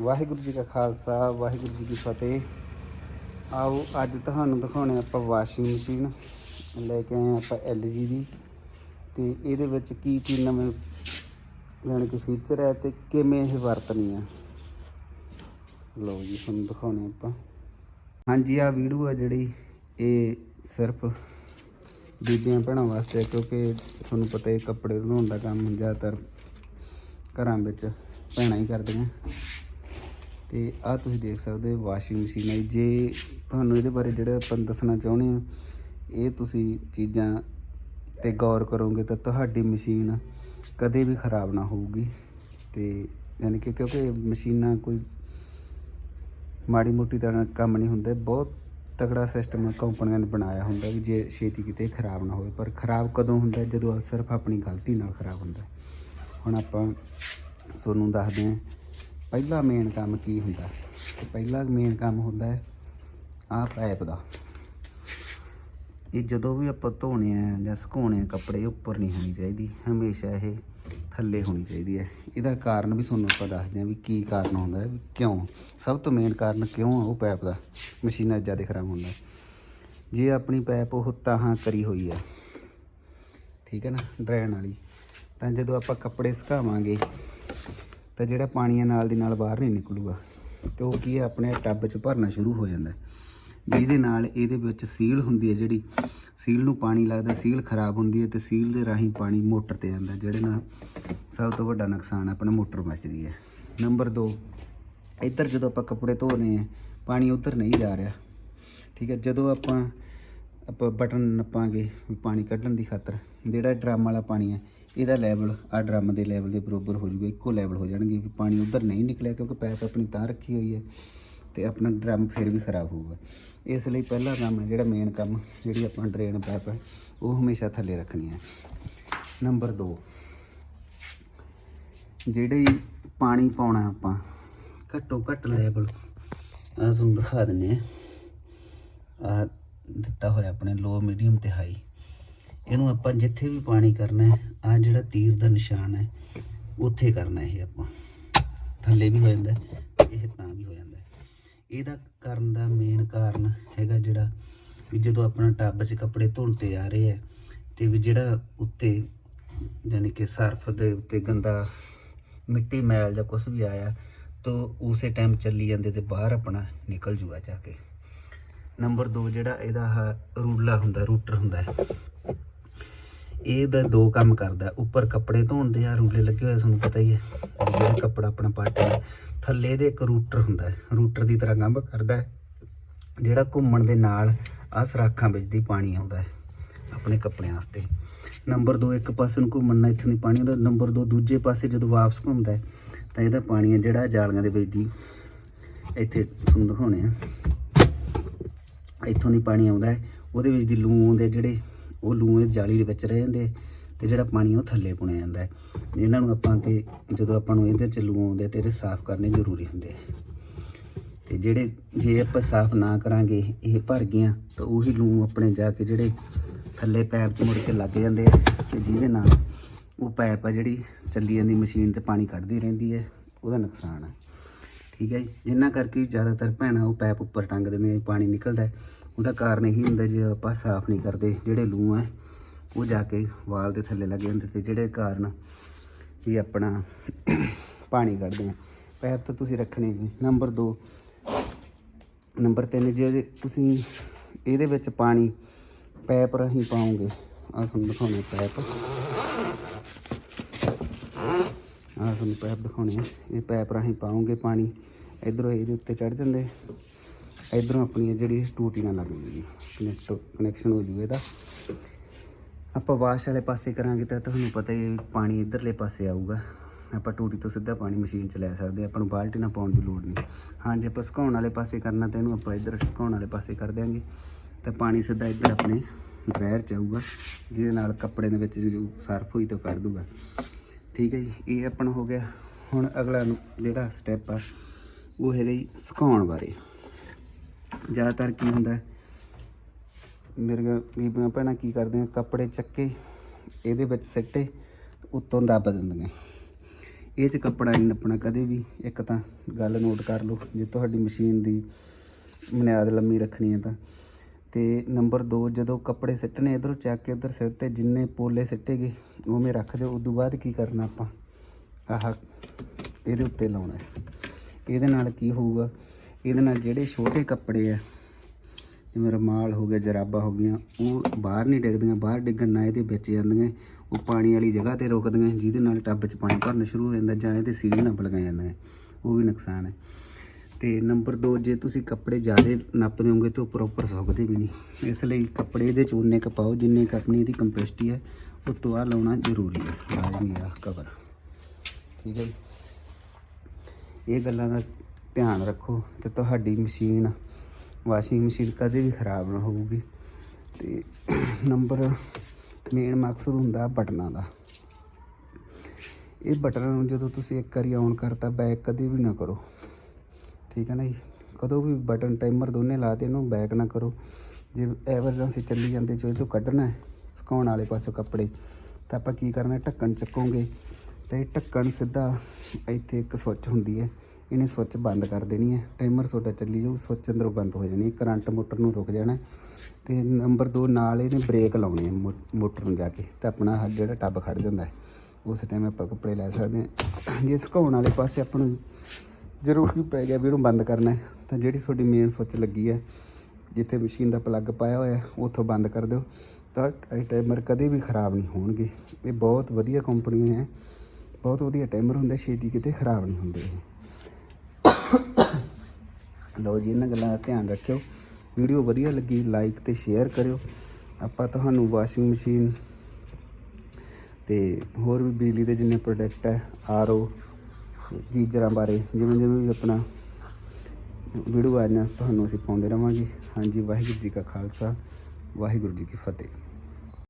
ਵਾਹਿਗੁਰੂ ਜੀ ਕਾ ਖਾਲਸਾ, ਵਾਹਿਗੁਰੂ ਜੀ ਕੀ ਫਤਿਹ। ਆਓ, ਅੱਜ ਤੁਹਾਨੂੰ ਦਿਖਾਉਣੇ ਆਪਾਂ ਵਾਸ਼ਿੰਗ ਮਸ਼ੀਨ। ਲੈ ਕੇ ਆਏ ਆਪਾਂ LG ਦੀ। ਤੇ ਇਹਦੇ ਵਿੱਚ ਕੀ ਕੀ ਨਵੇਂ, ਯਾਨੀ ਕਿ ਫੀਚਰ ਹੈ ਤੇ ਕਿਵੇਂ ਇਹ ਵਰਤਣੀ ਆ। ਲਓ ਜੀ, ਤੁਹਾਨੂੰ ਦਿਖਾਉਣੇ ਆਪਾਂ। ਹਾਂਜੀ ਆ ਵੀਡੀਓ ਆ ਜਿਹੜੀ, ਇਹ ਸਿਰਫ ਬੀਬੀਆਂ ਭੈਣਾਂ ਵਾਸਤੇ ਕਿਉਂਕਿ ਤੁਹਾਨੂੰ ਪਤਾ ਹੈ ਕੱਪੜੇ ਧੋਣ ਦਾ ਕੰਮ ਜ਼ਿਆਦਾਤਰ ਘਰਾਂ ਵਿੱਚ ਭੈਣਾਂ ਹੀ ਕਰਦੀਆਂ। ਤੇ ਆ ਤੁਸੀਂ ਦੇਖ ਸਕਦੇ ਹੋ ਵਾਸ਼ਿੰਗ ਮਸ਼ੀਨ ਹੈ ਜੇ। ਤੁਹਾਨੂੰ ਇਹਦੇ ਬਾਰੇ ਜਿਹੜਾ ਆਪਾਂ ਦੱਸਣਾ ਚਾਹੁੰਦੇ ਹਾਂ, ਇਹ ਤੁਸੀਂ ਚੀਜ਼ਾਂ ਤੇ ਗੌਰ ਕਰੋਗੇ ਤਾਂ ਤੁਹਾਡੀ ਮਸ਼ੀਨ ਕਦੇ ਵੀ ਖਰਾਬ ਨਾ ਹੋਊਗੀ। ਤੇ ਯਾਨੀ ਕਿ ਕਿਉਂਕਿ ਮਸ਼ੀਨਾਂ ਕੋਈ ਮਾੜੀ ਮੋਟੀ ਤਰ੍ਹਾਂ ਕੰਮ ਨਹੀਂ ਹੁੰਦਾ, ਬਹੁਤ ਤਕੜਾ ਸਿਸਟਮ ਕੰਪਨੀਆਂ ਨੇ ਬਣਾਇਆ ਹੁੰਦਾ ਵੀ ਜੇ ਛੇਤੀ ਕਿਤੇ ਖਰਾਬ ਨਾ ਹੋਵੇ। ਪਰ ਖਰਾਬ ਕਦੋਂ ਹੁੰਦਾ? ਜਦੋਂ ਸਿਰਫ ਆਪਣੀ ਗਲਤੀ ਨਾਲ ਖਰਾਬ ਹੁੰਦਾ। ਹੁਣ ਆਪਾਂ ਤੁਹਾਨੂੰ ਦੱਸਦੇ ਹਾਂ ਪਹਿਲਾ ਮੇਨ ਕੰਮ ਕੀ ਹੁੰਦਾ? ਤੇ ਪਹਿਲਾ ਮੇਨ ਕੰਮ ਹੁੰਦਾ ਹੈ ਆਹ ਪਾਈਪ ਦਾ। ਇਹ ਜਦੋਂ ਵੀ ਆਪਾਂ ਧੋਣੇ ਆ ਜਾਂ ਸੁਕਾਉਣੇ ਆ ਕੱਪੜੇ ਉੱਪਰ ਨਹੀਂ ਹੋਣੀ ਚਾਹੀਦੀ। ਹਮੇਸ਼ਾ ਇਹ ਥੱਲੇ ਹੋਣੀ ਚਾਹੀਦੀ ਹੈ। ਇਹਦਾ ਕਾਰਨ ਵੀ ਤੁਹਾਨੂੰ ਆਪਾਂ ਦੱਸਦੇ ਹਾਂ ਵੀ ਕੀ ਕਾਰਨ ਹੁੰਦਾ ਹੈ, ਵੀ ਕਿਉਂ? ਸਭ ਤੋਂ ਮੇਨ ਕਾਰਨ ਕਿਉਂ ਆ ਉਹ ਪਾਈਪ ਦਾ? ਮਸ਼ੀਨਾਂ ਜ਼ਿਆਦਾ ਖਰਾਬ ਹੁੰਦਾ ਜੇ ਆਪਣੀ ਪਾਈਪ ਉਹ ਤਾਹਾਂ ਕਰੀ ਹੋਈ ਹੈ, ਠੀਕ ਹੈ ਨਾ ਡਰੈਣ ਵਾਲੀ, ਤਾਂ ਜਦੋਂ ਆਪਾਂ ਕੱਪੜੇ ਸੁਕਾਵਾਂਗੇ ਤਾਂ ਜਿਹੜਾ ਪਾਣੀ ਹੈ ਨਾਲ ਦੀ ਨਾਲ ਬਾਹਰ ਨਹੀਂ ਨਿਕਲੂਗਾ। ਤੇ ਉਹ ਕੀ ਹੈ? ਆਪਣੇ ਟੱਬ 'ਚ ਭਰਨਾ ਸ਼ੁਰੂ ਹੋ ਜਾਂਦਾ ਜਿਹਦੇ ਨਾਲ ਇਹਦੇ ਵਿੱਚ ਸੀਲ ਹੁੰਦੀ ਹੈ ਜਿਹੜੀ, ਸੀਲ ਨੂੰ ਪਾਣੀ ਲੱਗਦਾ, ਸੀਲ ਖਰਾਬ ਹੁੰਦੀ ਹੈ ਤੇ ਸੀਲ ਦੇ ਰਾਹੀਂ ਪਾਣੀ ਮੋਟਰ ਤੇ ਆਉਂਦਾ ਜਿਹੜੇ ਨਾਲ ਸਭ ਤੋਂ ਵੱਡਾ ਨੁਕਸਾਨ ਆਪਣਾ ਮੋਟਰ ਮੱਚਦੀ ਹੈ। ਨੰਬਰ 2 ਇੱਧਰ ਜਦੋਂ ਆਪਾਂ ਕੱਪੜੇ ਧੋ ਰਹੇ ਹਾਂ, ਪਾਣੀ ਉੱਧਰ ਨਹੀਂ ਜਾ ਰਿਹਾ। ਠੀਕ ਹੈ, ਜਦੋਂ ਆਪਾਂ ਆਪਾਂ ਬਟਨ ਨੱਪਾਂਗੇ ਪਾਣੀ ਕੱਢਣ ਦੀ ਖਾਤਰ, ਜਿਹੜਾ ਡਰਮ ਵਾਲਾ ਪਾਣੀ ਹੈ ਇਹਦਾ ਲੈਵਲ ਆ ਡਰਮ ਦੇ ਲੈਵਲ ਦੇ ਬਰੋਬਰ ਹੋ ਜਾਊਗਾ ਇੱਕੋ ਲੈਵਲ ਹੋ ਜਾਣਗੇ ਵੀ ਪਾਣੀ ਉਧਰ ਨਹੀਂ ਨਿਕਲਿਆ ਕਿਉਂਕਿ ਪਾਈਪ ਆਪਣੀ ਤਾਂ ਰੱਖੀ ਹੋਈ ਹੈ ਤੇ ਆਪਣਾ ਡਰਮ ਫਿਰ ਵੀ ਖਰਾਬ ਹੋਊਗਾ। ਇਸ ਲਈ ਪਹਿਲਾ ਕੰਮ ਹੈ, ਜਿਹੜਾ ਮੇਨ ਕੰਮ ਜਿਹੜੀ ਆਪਾਂ ਡਰੇਨ ਪਾਈਪ ਹੈ, ਉਹ ਹਮੇਸ਼ਾ ਥੱਲੇ ਰੱਖਣੀ ਹੈ। ਨੰਬਰ 2 ਜਿਹੜੇ ਪਾਣੀ ਪਾਉਣਾ ਆਪਾਂ, ਘੱਟੋ ਘੱਟ ਲੈਵਲ ਆ ਤੁਹਾਨੂੰ ਦਿਖਾ ਦਿੰਨੇ ਆ ਆ ਦਿੱਤਾ ਹੋਇਆ ਆਪਣੇ ਲੋ ਮੀਡੀਅਮ ਤੇ ਹਾਈ ਇਹਨੂੰ ਆਪਾਂ ਜਿੱਥੇ ਵੀ ਪਾਣੀ ਕਰਨਾ ਹੈ ਆ ਜਿਹੜਾ ਤੀਰ ਦਾ ਨਿਸ਼ਾਨ ਹੈ, ਉੱਥੇ ਕਰਨਾ ਇਹ ਆਪਾਂ। ਥੱਲੇ ਵੀ ਹੋ ਜਾਂਦਾ ਇਹ ਤਾਂ ਵੀ ਹੋ ਜਾਂਦਾ ਇਹਦਾ ਕਰਨ ਦਾ ਮੇਨ ਕਾਰਨ ਹੈਗਾ ਜਿਹੜਾ ਵੀ ਜਦੋਂ ਆਪਣਾ ਟੱਬ 'ਚ ਕੱਪੜੇ ਧੋਣ ਤੇ ਆ ਰਹੇ ਆ ਤੇ ਵੀ ਜਿਹੜਾ ਉੱਤੇ ਯਾਨੀ ਕਿ ਸਰਫ ਦੇ ਉੱਤੇ ਗੰਦਾ ਮਿੱਟੀ ਮੈਲ ਜਾਂ ਕੁਝ ਵੀ ਆਇਆ, ਤਾਂ ਉਸੇ ਟਾਈਮ ਚੱਲੀ ਜਾਂਦੇ ਤੇ ਬਾਹਰ ਆਪਣਾ ਨਿਕਲ ਜੂਗਾ ਜਾ ਕੇ। ਨੰਬਰ 2 ਜਿਹੜਾ ਇਹਦਾ ਆਹ ਰੂਲਾ ਹੁੰਦਾ, ਰੂਟਰ ਹੁੰਦਾ ਇਹਦਾ ਦੋ ਕੰਮ ਕਰਦਾ ਉੱਪਰ ਕੱਪੜੇ ਧੋਣ ਦੇ ਆ, ਰੂਲੇ ਲੱਗੇ ਹੋਏ ਤੁਹਾਨੂੰ ਪਤਾ ਹੀ ਹੈ। ਜਿਹੜਾ ਕੱਪੜਾ ਆਪਣਾ ਪਾਟੇ ਥੱਲੇ ਦੇ ਇੱਕ ਰੂਟਰ ਹੁੰਦਾ ਹੈ। ਰੂਟਰ ਦੀ ਤਰ੍ਹਾਂ ਕੰਮ ਕਰਦਾ ਹੈ। ਜਿਹੜਾ ਘੁੰਮਣ ਦੇ ਨਾਲ ਆ ਸਰਾਖਾਂ ਵਿੱਚ ਦੀ ਪਾਣੀ ਆਉਂਦਾ ਹੈ, ਆਪਣੇ ਕੱਪੜਿਆਂ ਵਾਸਤੇ। ਨੰਬਰ 2 ਇੱਕ ਪਾਸੇ ਨੂੰ ਘੁੰਮਣ ਨਾਲ ਇੱਥੋਂ ਦੀ ਪਾਣੀ ਆਉਂਦਾ ਨੰਬਰ 2 ਦੂਜੇ ਪਾਸੇ ਜਦੋਂ ਵਾਪਸ ਘੁੰਮਦਾ ਹੈ, ਤਾਂ ਇਹਦਾ ਪਾਣੀ ਹੈ ਜਿਹੜਾ ਜਾਲੀਆਂ ਦੇ ਵਿੱਚ ਦੀ ਇੱਥੇ ਤੁਹਾਨੂੰ ਦਿਖਾਉਣੇ ਆ। ਇੱਥੋਂ ਦੀ ਪਾਣੀ ਆਉਂਦਾ ਹੈ। ਉਹਦੇ ਵਿੱਚ ਦੀ ਲੂਣ ਦੇ ਜਿਹੜੇ ਉਹ ਲੂੰ ਜਾਲੀ ਦੇ ਵਿੱਚ ਰਹਿ ਜਾਂਦੇ ਤੇ ਜਿਹੜਾ ਪਾਣੀ ਉਹ ਥੱਲੇ ਪੁਣਿਆ ਜਾਂਦਾ ਹੈ। ਇਹਨਾਂ ਨੂੰ ਆਪਾਂ ਕਿ ਜਦੋਂ ਆਪਾਂ ਨੂੰ ਇਹਦੇ ਚ ਲੂ ਆਉਂਦੇ ਤੇ ਇਹ ਸਾਫ਼ ਕਰਨੇ ਜ਼ਰੂਰੀ ਹੁੰਦੇ ਆ ਤੇ ਜਿਹੜੇ ਜੇ ਆਪਾਂ ਸਾਫ਼ ਨਾ ਕਰਾਂਗੇ, ਇਹ ਭਰ ਗਈਆਂ ਤਾਂ ਉਹੀ ਲੂੰ ਆਪਣੇ ਜਾ ਕੇ ਜਿਹੜੇ ਥੱਲੇ ਪੈਪ 'ਚ ਮੁੜ ਕੇ ਲੱਗ ਜਾਂਦੇ ਆ ਤੇ ਜਿਹਦੇ ਨਾਲ ਉਹ ਪੈਪ ਆ ਜਿਹੜੀ ਚੱਲੀ ਜਾਂਦੀ ਮਸ਼ੀਨ 'ਚ ਪਾਣੀ ਕੱਢਦੀ ਰਹਿੰਦੀ ਹੈ, ਉਹਦਾ ਨੁਕਸਾਨ ਆ। ਠੀਕ ਹੈ ਜੀ? ਜਿੰਨਾ ਕਰਕੇ ਜ਼ਿਆਦਾਤਰ ਭੈਣਾਂ ਉਹ ਪੈਪ ਉੱਪਰ ਟੰਗ ਦਿੰਦੇ ਪਾਣੀ ਨਿਕਲਦਾ ਉਹਦਾ ਕਾਰਨ ਇਹੀ ਹੁੰਦਾ ਜੇ ਆਪਾਂ ਸਾਫ਼ ਨਹੀਂ ਕਰਦੇ, ਜਿਹੜੇ ਲੂੰ ਹੈ ਉਹ ਜਾ ਕੇ ਵਾਲ ਦੇ ਥੱਲੇ ਲੱਗ ਜਾਂਦੇ ਤੇ ਜਿਹੜੇ ਕਾਰਨ ਵੀ ਆਪਣਾ ਪਾਣੀ ਕੱਢਦੇ ਆ। ਪੈਪ ਤਾਂ ਤੁਸੀਂ ਰੱਖਣੇ ਨਹੀਂ। ਨੰਬਰ 2 ਨੰਬਰ 3 ਜੇ ਤੁਸੀਂ ਇਹਦੇ ਵਿੱਚ ਪਾਣੀ ਪੈਪ ਰਾਹੀਂ ਪਾਓਗੇ ਆ ਤੁਹਾਨੂੰ ਦਿਖਾਉਣਾ ਪੈਪ। ਆ ਤੁਹਾਨੂੰ ਪੈਪ ਦਿਖਾਉਣੇ ਆ। ਇਹ ਪੈਪ ਰਾਹੀਂ ਪਾਉਂਗੇ ਪਾਣੀ, ਇਧਰੋਂ ਇਹਦੇ ਉੱਤੇ ਚੜ ਜਾਂਦੇ। ਇਧਰੋਂ ਆਪਣੀ ਇਹ ਜਿਹੜੀ ਟੂਟੀ ਨਾਲ ਲੱਗ ਜੂਗੀ ਕਨੈਕਟ ਕਨੈਕਸ਼ਨ ਹੋ ਜੂਗਾ ਇਹਦਾ। ਆਪਾਂ ਵਾਸ਼ ਵਾਲੇ ਪਾਸੇ ਕਰਾਂਗੇ ਤਾਂ ਤੁਹਾਨੂੰ ਪਤਾ ਹੀ ਹੈ ਪਾਣੀ ਇਧਰਲੇ ਪਾਸੇ ਆਊਗਾ। ਆਪਾਂ ਟੂਟੀ ਤੋਂ ਸਿੱਧਾ ਪਾਣੀ ਮਸ਼ੀਨ 'ਚ ਲੈ ਸਕਦੇ ਆਪਾਂ ਨੂੰ ਬਾਲਟੀ ਨਾਲ ਪਾਉਣ ਦੀ ਲੋੜ ਨਹੀਂ। ਹਾਂ ਜੇ, ਆਪਾਂ ਸੁਕਾਉਣ ਵਾਲੇ ਪਾਸੇ ਕਰਨਾ ਤਾਂ ਇਹਨੂੰ ਆਪਾਂ ਇਧਰ ਸੁਕਾਉਣ ਵਾਲੇ ਪਾਸੇ ਕਰ ਦਿਆਂਗੇ। ਤਾਂ ਪਾਣੀ ਸਿੱਧਾ ਇੱਧਰ ਆਪਣੇ ਡਰਾਇਰ 'ਚ ਆਊਗਾ, ਜਿਹਦੇ ਨਾਲ ਕੱਪੜੇ ਦੇ ਵਿੱਚ ਜੋ ਸਰਫ ਹੋਈ ਤਾਂ ਕੱਢ ਦੂਗਾ ਠੀਕ ਹੈ ਜੀ, ਇਹ ਆਪਣਾ ਹੋ ਗਿਆ। ਹੁਣ ਅਗਲਾ ਜਿਹੜਾ ਸਟੈਪ ਆ, ਉਹ ਹੈਗਾ ਜੀ ਸੁਕਾਉਣ ਬਾਰੇ। ਜ਼ਿਆਦਾਤਰ ਕੀ ਹੁੰਦਾ ਹੈ, ਮੇਰੀਆਂ ਬੀਬੀਆਂ ਭੈਣਾਂ ਕੀ ਕਰਦੀਆਂ ਕੱਪੜੇ ਚੱਕੇ ਇਹਦੇ ਵਿੱਚ ਸਿੱਟੇ ਉੱਤੋਂ ਦੱਬ ਦਿੰਦੀਆਂ। ਇਹ ਚ ਕੱਪੜਾ ਨਹੀਂ ਨੱਪਣਾ ਕਦੇ ਵੀ। ਇੱਕ ਤਾਂ ਗੱਲ ਨੋਟ ਕਰ ਲਓ ਜੇ ਤੁਹਾਡੀ ਮਸ਼ੀਨ ਦੀ ਬੁਨਿਆਦ ਲੰਮੀ ਰੱਖਣੀ ਹੈ ਤਾਂ। ਤੇ ਨੰਬਰ 2 ਜਦੋਂ ਕੱਪੜੇ ਸਿੱਟਣੇ ਇਧਰੋਂ ਚੱਕ ਕੇ ਉਧਰ ਸਿੱਟ ਤੇ ਜਿੰਨੇ ਪੋਲੇ ਸਿੱਟੇਗੇ ਉਵੇਂ ਰੱਖ ਦਿਓ। ਉਦੋਂ ਬਾਅਦ ਕੀ ਕਰਨਾ ਆਪਾਂ? ਆਹ ਇਹਦੇ ਉੱਤੇ ਲਾਉਣਾ ਇਹਦੇ ਨਾਲ ਕੀ ਹੋਊਗਾ? ਇਹਦੇ ਨਾਲ ਜਿਹੜੇ ਛੋਟੇ ਕੱਪੜੇ ਆ, ਜਿਵੇਂ ਰਮਾਲ ਹੋ ਗਿਆ, ਜਰਾਬਾ ਹੋ ਗਈਆਂ, ਉਹ ਬਾਹਰ ਨਹੀਂ ਡਿੱਗਦੀਆਂ, ਬਾਹਰ ਡਿੱਗਣ ਨਾਲ ਇਹਦੇ ਵਿੱਚ ਜਾਂਦੀਆਂ, ਉਹ ਪਾਣੀ ਵਾਲੀ ਜਗ੍ਹਾ ਤੇ ਰੁਕਦੀਆਂ, ਜਿਹਦੇ ਨਾਲ ਟੱਬ 'ਚ ਪਾਣੀ ਭਰਨਾ ਸ਼ੁਰੂ ਹੋ ਜਾਂਦਾ ਜਾਂ ਇਹਦੇ ਸੀਲ ਨਾ ਲਗਾਈਆਂ ਜਾਂਦੀਆਂ, ਉਹ ਵੀ ਨੁਕਸਾਨ ਹੈ। ਤੇ ਨੰਬਰ 2 ਜੇ ਤੁਸੀਂ ਕੱਪੜੇ ਜ਼ਿਆਦਾ ਨੱਪ ਦਿਓਗੇ ਤਾਂ ਉਹ ਪ੍ਰੋਪਰ ਸੁੱਕਦੇ ਵੀ ਨਹੀਂ। ਇਸ ਲਈ ਕੱਪੜੇ ਇਹਦੇ ਚ ਉਨੇ ਕੁ ਪਾਓ ਜਿੰਨੇ ਕੁ ਆਪਣੀ ਇਹਦੀ ਕੰਪੈਸਿਟੀ ਹੈ, ਉਹ ਤੋਂ ਆ ਲਾਉਣਾ ਜ਼ਰੂਰੀ ਹੈ। ਲਾਜ਼ਮੀ ਆ। ਕਵਰ ਠੀਕ ਹੈ ਜੀ। ਇਹ ਗੱਲਾਂ ਦਾ ਧਿਆਨ ਰੱਖੋ ਤੇ ਤੁਹਾਡੀ ਮਸ਼ੀਨ, ਵਾਸ਼ਿੰਗ ਮਸ਼ੀਨ ਕਦੇ ਵੀ ਖਰਾਬ ਨਾ ਹੋਊਗੀ। ਤੇ ਨੰਬਰ ਮੇਨ ਮਕਸਦ ਹੁੰਦਾ ਬਟਨਾਂ ਦਾ। ਇਹ ਬਟਨਾਂ ਨੂੰ ਜਦੋਂ ਤੁਸੀਂ ਇੱਕ ਵਾਰੀ ਔਨ ਕਰਤਾ ਬੈਕ ਕਦੇ ਵੀ ਨਾ ਕਰੋ। ਠੀਕ ਹੈ ਨਾ ਜੀ? ਕਦੋਂ ਵੀ ਬਟਨ ਟਾਈਮਰ ਦੋਨੇ ਲਾ ਦੇ ਇਹਨੂੰ ਬੈਕ ਨਾ ਕਰੋ। ਜੇ ਐਮਰਜੈਂਸੀ ਚੱਲੀ ਜਾਂਦੇ, ਚੋ ਚੋ ਕੱਢਣਾ ਹੈ, ਸੁਕਾਉਣ ਵਾਲੇ ਪਾਸੋਂ ਕੱਪੜੇ। ਤਾਂ ਆਪਾਂ ਕੀ ਕਰਨਾ, ਢੱਕਣ ਚੱਕੋਗੇ। ਤੇ ਇਹ ਢੱਕਣ ਸਿੱਧਾ ਇੱਥੇ ਇੱਕ ਸੁੱਚ ਹੁੰਦੀ ਹੈ। ਇਹਨੇ ਸੁੱਚ ਬੰਦ ਕਰ ਦੇਣੀ ਹੈ। ਟਾਈਮਰ ਤੁਹਾਡਾ ਚੱਲੀ ਜਾਊ ਸੁੱਚ ਅੰਦਰੋਂ ਬੰਦ ਹੋ ਜਾਣੀ ਹੈ। ਕਰੰਟ ਮੋਟਰ ਨੂੰ ਰੁਕ ਜਾਣਾ ਹੈ। ਤੇ ਨੰਬਰ 2 ਨਾਲ ਇਹਨੇ ਬ੍ਰੇਕ ਲਾਉਣੀ ਹੈ ਮੋ- ਮੋਟਰ ਨੂੰ ਜਾ ਕੇ ਤਾਂ ਆਪਣਾ ਆਹ ਜਿਹੜਾ ਟੱਬ ਖੜ ਜਾਂਦਾ ਹੈ। ਉਸ ਟਾਈਮ ਆਪਾਂ ਕੱਪੜੇ ਲੈ ਸਕਦੇ ਹਾਂ। ਜੇ ਸੁਕਾਉਣ ਵਾਲੇ ਪਾਸੇ ਆਪਾਂ ਨੂੰ ਜ਼ਰੂਰੀ ਪੈ ਗਿਆ ਵੀ ਇਹਨੂੰ ਬੰਦ ਕਰਨਾ ਹੈ, ਤਾਂ ਜਿਹੜੀ ਤੁਹਾਡੀ ਮੇਨ ਸੁੱਚ ਲੱਗੀ ਹੈ, ਜਿੱਥੇ ਮਸ਼ੀਨ ਦਾ ਪਲੱਗ ਪਾਇਆ ਹੋਇਆ ਉੱਥੋਂ ਬੰਦ ਕਰ ਦਿਓ। ਤਾਂ ਇਹ ਟਾਈਮਰ ਕਦੇ ਵੀ ਖਰਾਬ ਨਹੀਂ ਹੋਣਗੇ। ਇਹ ਬਹੁਤ ਵਧੀਆ ਕੰਪਨੀ ਹੈ। ਬਹੁਤ ਵਧੀਆ ਟਾਈਮਰ ਹੁੰਦੇ, ਛੇਤੀ ਕਿਤੇ ਖਰਾਬ ਨਹੀਂ ਹੁੰਦੇ ਇਹ। ਲਓ ਜੀ, ਇਹਨਾਂ ਗੱਲਾਂ ਦਾ ਧਿਆਨ ਰੱਖਿਓ। ਵੀਡੀਓ ਵਧੀਆ ਲੱਗੀ ਲਾਈਕ ਤੇ ਸ਼ੇਅਰ ਕਰਿਓ। ਆਪਾਂ ਤੁਹਾਨੂੰ ਵਾਸ਼ਿੰਗ ਮਸ਼ੀਨ ਤੇ ਹੋਰ ਵੀ ਬਿਜਲੀ ਦੇ ਜਿੰਨੇ ਪ੍ਰੋਡਕਟ ਹੈ ਆਰਓ ਗੀਜ਼ਰਾਂ ਬਾਰੇ ਜਿਵੇਂ ਜਿਵੇਂ ਵੀ ਆਪਣਾ ਵੀਡੀਓ ਆਈਆਂ ਤੁਹਾਨੂੰ ਅਸੀਂ ਪਾਉਂਦੇ ਰਵਾਂਗੇ। ਹਾਂਜੀ, ਵਾਹਿਗੁਰੂ ਜੀ ਕਾ ਖਾਲਸਾ, ਵਾਹਿਗੁਰੂ ਜੀ ਕੀ ਫਤਿਹ।